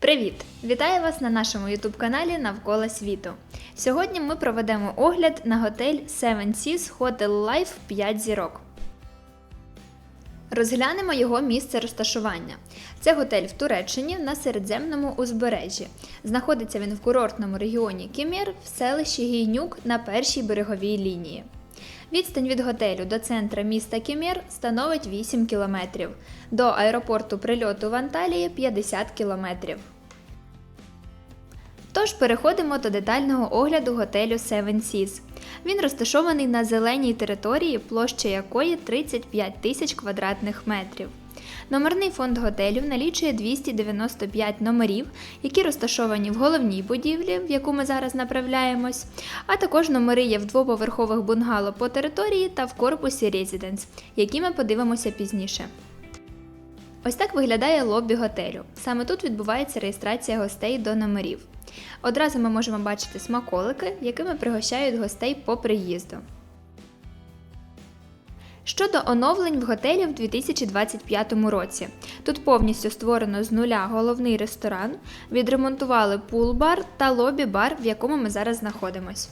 Привіт! Вітаю вас на нашому youtube каналі Навколо світу. Сьогодні ми проведемо огляд на готель Seven Seas Hotel Life 5 зірок. Розглянемо його місце розташування. Це готель в Туреччині на Середземному узбережжі. Знаходиться він в курортному регіоні Кімір в селищі Гійнюк на першій береговій лінії. Відстань від готелю до центра міста Кімір становить 8 кілометрів, до аеропорту прильоту в Анталії 50 кілометрів. Тож переходимо до детального огляду готелю Seven Seas. Він розташований на зеленій території, площа якої 35 тисяч квадратних метрів. Номерний фонд готелю налічує 295 номерів, які розташовані в головній будівлі, в яку ми зараз направляємось, а також номери є в двоповерхових бунгало по території та в корпусі Residence, які ми подивимося пізніше. Ось так виглядає лобі готелю. Саме тут відбувається реєстрація гостей до номерів. Одразу ми можемо бачити смаколики, якими пригощають гостей по приїзду. Щодо оновлень в готелі в 2025 році. Тут повністю створено з нуля головний ресторан, відремонтували пул-бар та лобі-бар, в якому ми зараз знаходимось.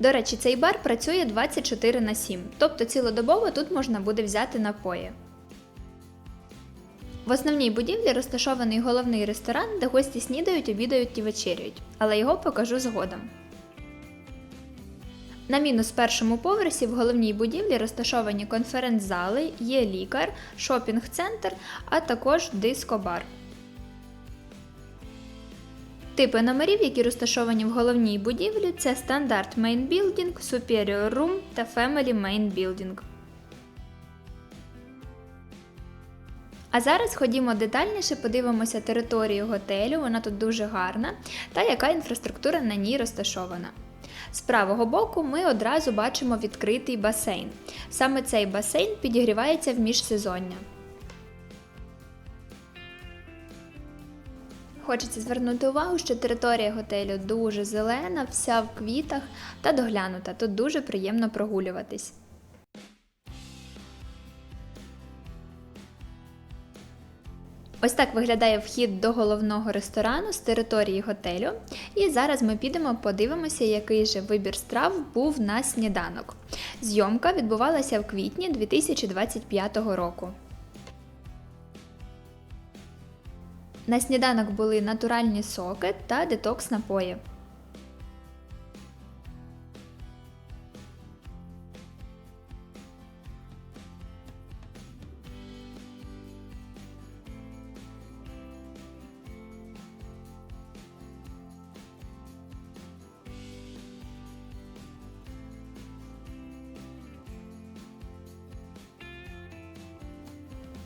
До речі, цей бар працює 24 на 7, тобто цілодобово тут можна буде взяти напої. В основній будівлі розташований головний ресторан, де гості снідають, обідають і вечеряють, але його покажу згодом. На мінус першому поверсі в головній будівлі розташовані конференц-зали, є лікар, шопінг-центр, а також диско-бар. Типи номерів, які розташовані в головній будівлі, це стандарт Main Building, Superior Room та Family Main Building. А зараз ходімо детальніше, подивимося територію готелю, вона тут дуже гарна, та яка інфраструктура на ній розташована. З правого боку ми одразу бачимо відкритий басейн. Саме цей басейн підігрівається в міжсезоння. Хочеться звернути увагу, що територія готелю дуже зелена, вся в квітах та доглянута. Тут дуже приємно прогулюватись. Ось так виглядає вхід до головного ресторану з території готелю. І зараз ми підемо подивимося, який же вибір страв був на сніданок. Зйомка відбувалася в квітні 2025 року. На сніданок були натуральні соки та детокс напої.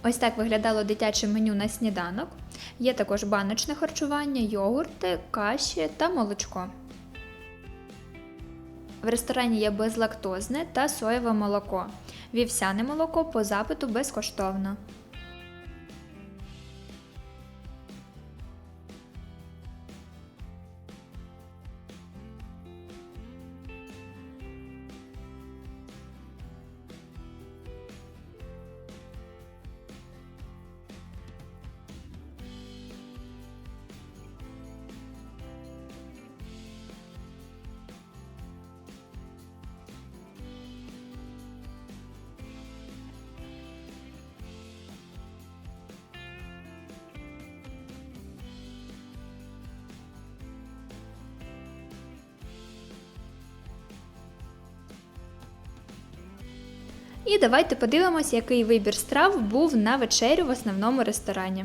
Ось так виглядало дитяче меню на сніданок. Є також баночне харчування, йогурти, каші та молочко. В ресторані є безлактозне та соєве молоко. Вівсяне молоко по запиту безкоштовно. І давайте подивимось, який вибір страв був на вечерю в основному ресторані.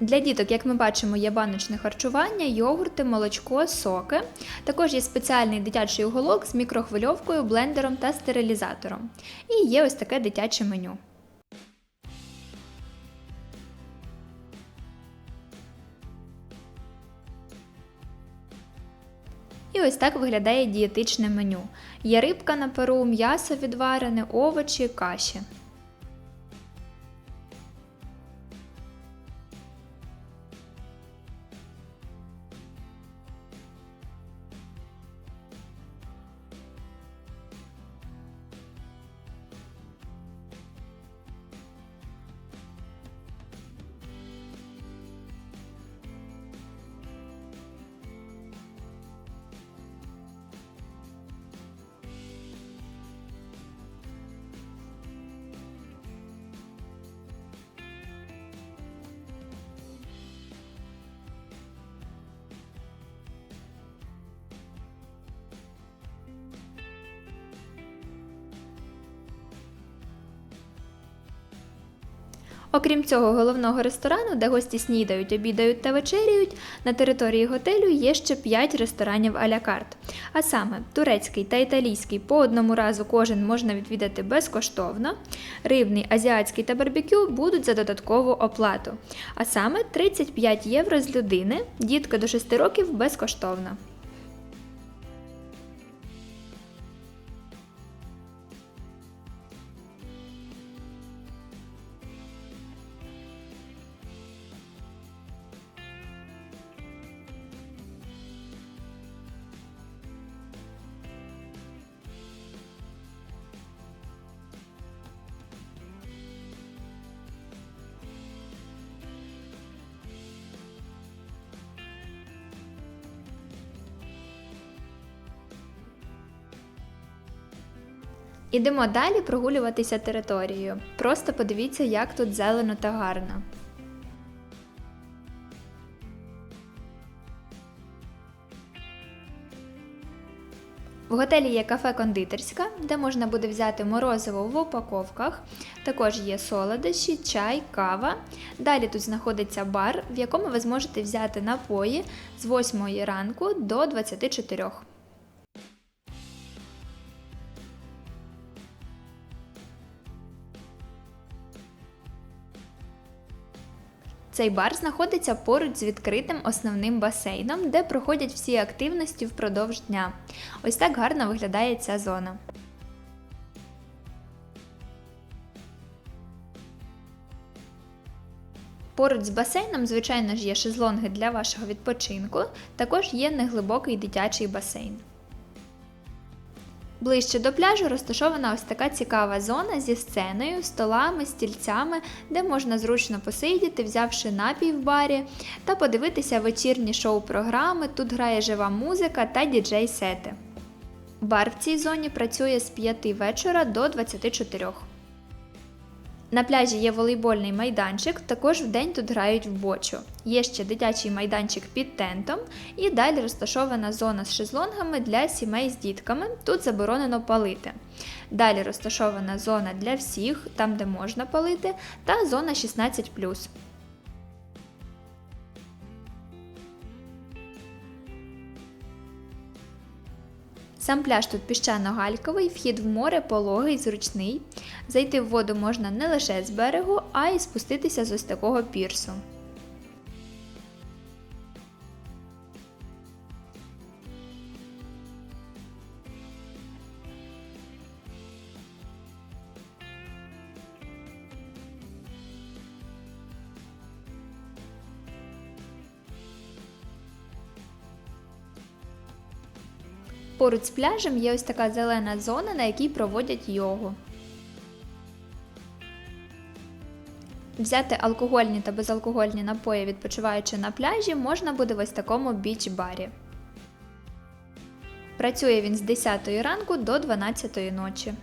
Для діток, як ми бачимо, є баночне харчування, йогурти, молочко, соки. Також є спеціальний дитячий уголок з мікрохвильовкою, блендером та стерилізатором. І є ось таке дитяче меню. І ось так виглядає дієтичне меню. Є рибка на пару, м'ясо відварене, овочі, каші. Окрім цього головного ресторану, де гості снідають, обідають та вечеряють, на території готелю є ще 5 ресторанів а-ля карт. А саме турецький та італійський по одному разу кожен можна відвідати безкоштовно. Рибний, азіатський та барбекю будуть за додаткову оплату. А саме 35 євро з людини, дітки до 6 років безкоштовно. Ідемо далі прогулюватися територією. Просто подивіться, як тут зелено та гарно. В готелі є кафе-кондитерська, де можна буде взяти морозиво в упаковках. Також є солодощі, чай, кава. Далі тут знаходиться бар, в якому ви зможете взяти напої з 8 ранку до 24. Цей бар знаходиться поруч з відкритим основним басейном, де проходять всі активності впродовж дня. Ось так гарно виглядає ця зона. Поруч з басейном, звичайно ж, є шезлонги для вашого відпочинку, також є неглибокий дитячий басейн. Ближче до пляжу розташована ось така цікава зона зі сценою, столами, стільцями, де можна зручно посидіти, взявши напій в барі, та подивитися вечірні шоу-програми. Тут грає жива музика та діджей-сети. Бар в цій зоні працює з 5 вечора до 24. На пляжі є волейбольний майданчик, також вдень тут грають в бочу. Є ще дитячий майданчик під тентом, і далі розташована зона з шезлонгами для сімей з дітками. Тут заборонено палити. Далі розташована зона для всіх, там де можна палити, та зона 16. Сам пляж тут піщано-гальковий, вхід в море пологий, зручний. Зайти в воду можна не лише з берегу, а й спуститися з ось такого пірсу. Поруч з пляжем є ось така зелена зона, на якій проводять йогу. Взяти алкогольні та безалкогольні напої, відпочиваючи на пляжі, можна буде в ось такому біч-барі. Працює він з 10 ранку до 12 ночі.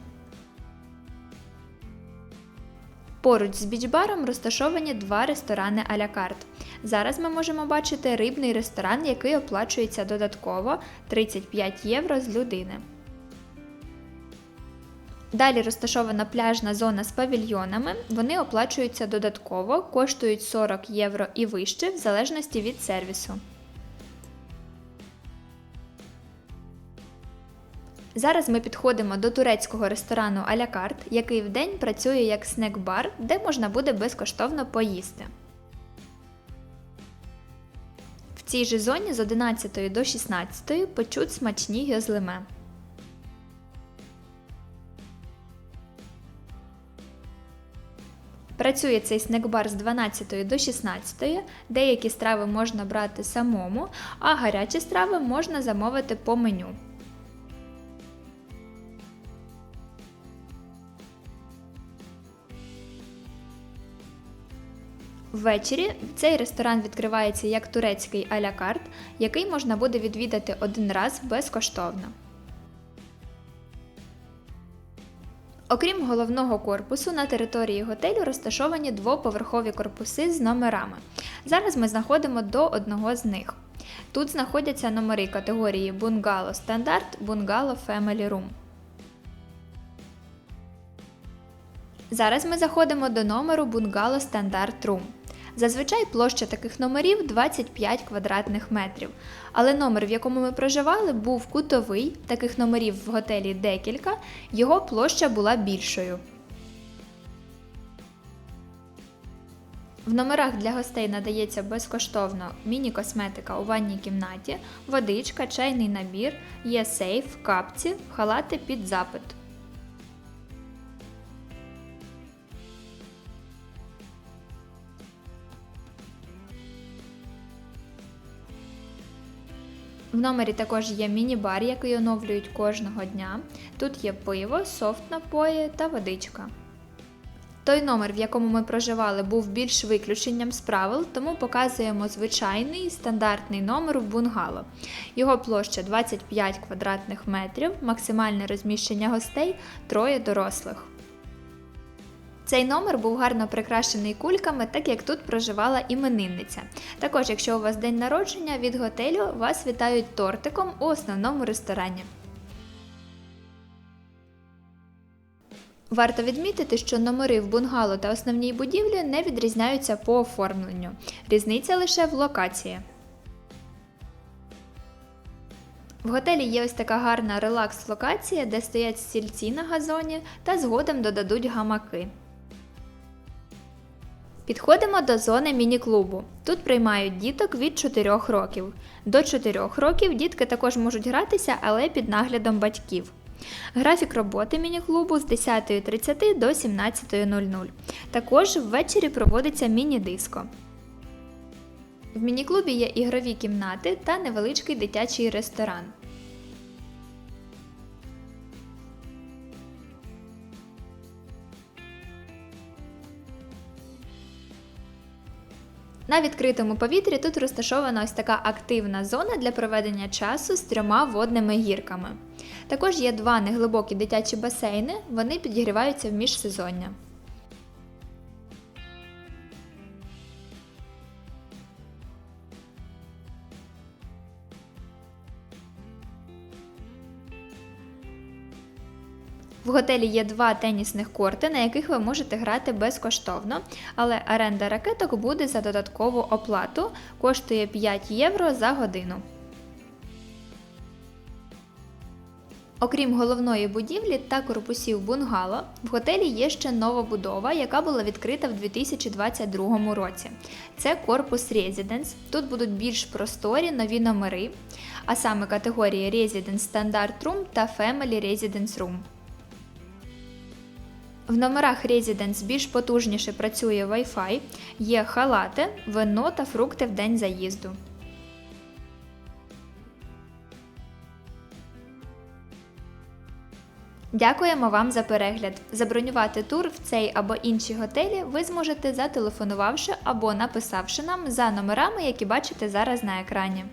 Поруч з бічбаром розташовані два ресторани а-ля карт. Зараз ми можемо бачити рибний ресторан, який оплачується додатково 35 євро з людини. Далі розташована пляжна зона з павільйонами. Вони оплачуються додатково, коштують 40 євро і вище, в залежності від сервісу. Зараз ми підходимо до турецького ресторану а-ля карт, який вдень працює як снек-бар, де можна буде безкоштовно поїсти. Цій же зоні з 11 до 16 печуть смачні гезлеме. Працює цей снекбар з 12 до 16. Деякі страви можна брати самому, а гарячі страви можна замовити по меню. Ввечері цей ресторан відкривається як турецький а-ля карт, який можна буде відвідати один раз безкоштовно. Окрім головного корпусу, на території готелю розташовані двоповерхові корпуси з номерами. Зараз ми знаходимо до одного з них. Тут знаходяться номери категорії Бунгало Стандарт, Бунгало Family Room. Зараз ми заходимо до номеру Бунгало Стандарт Room. Зазвичай площа таких номерів 25 квадратних метрів. Але номер, в якому ми проживали, був кутовий, таких номерів в готелі декілька, його площа була більшою. В номерах для гостей надається безкоштовно міні-косметика у ванній кімнаті, водичка, чайний набір, є сейф, капці, халати під запит. В номері також є міні-бар, який оновлюють кожного дня. Тут є пиво, софт напої та водичка. Той номер, в якому ми проживали, був більш виключенням з правил, тому показуємо звичайний стандартний номер в бунгало. Його площа 25 квадратних метрів, максимальне розміщення гостей троє дорослих. Цей номер був гарно прикрашений кульками, так як тут проживала іменинниця. Також, якщо у вас день народження від готелю, вас вітають тортиком у основному ресторані. Варто відмітити, що номери в бунгало та основній будівлі не відрізняються по оформленню. Різниця лише в локації. В готелі є ось така гарна релакс-локація, де стоять стільці на газоні та згодом додадуть гамаки. Підходимо до зони міні-клубу. Тут приймають діток від 4 років. До 4 років дітки також можуть гратися, але під наглядом батьків. Графік роботи міні-клубу з 10.30 до 17.00. Також ввечері проводиться міні-диско. В міні-клубі є ігрові кімнати та невеличкий дитячий ресторан. На відкритому повітрі тут розташована ось така активна зона для проведення часу з трьома водними гірками. Також є два неглибокі дитячі басейни, вони підігріваються в міжсезоння. В готелі є два тенісних корти, на яких ви можете грати безкоштовно, але оренда ракеток буде за додаткову оплату, коштує 5 євро за годину. Окрім головної будівлі та корпусів бунгало, в готелі є ще нова будова, яка була відкрита в 2022 році. Це корпус Residence. Тут будуть більш просторі нові номери, а саме категорії Residence Standard Room та Family Residence Room. В номерах Residence більш потужніше працює Wi-Fi, є халати, вино та фрукти в день заїзду. Дякуємо вам за перегляд. Забронювати тур в цей або інші готелі ви зможете зателефонувавши або написавши нам за номерами, які бачите зараз на екрані.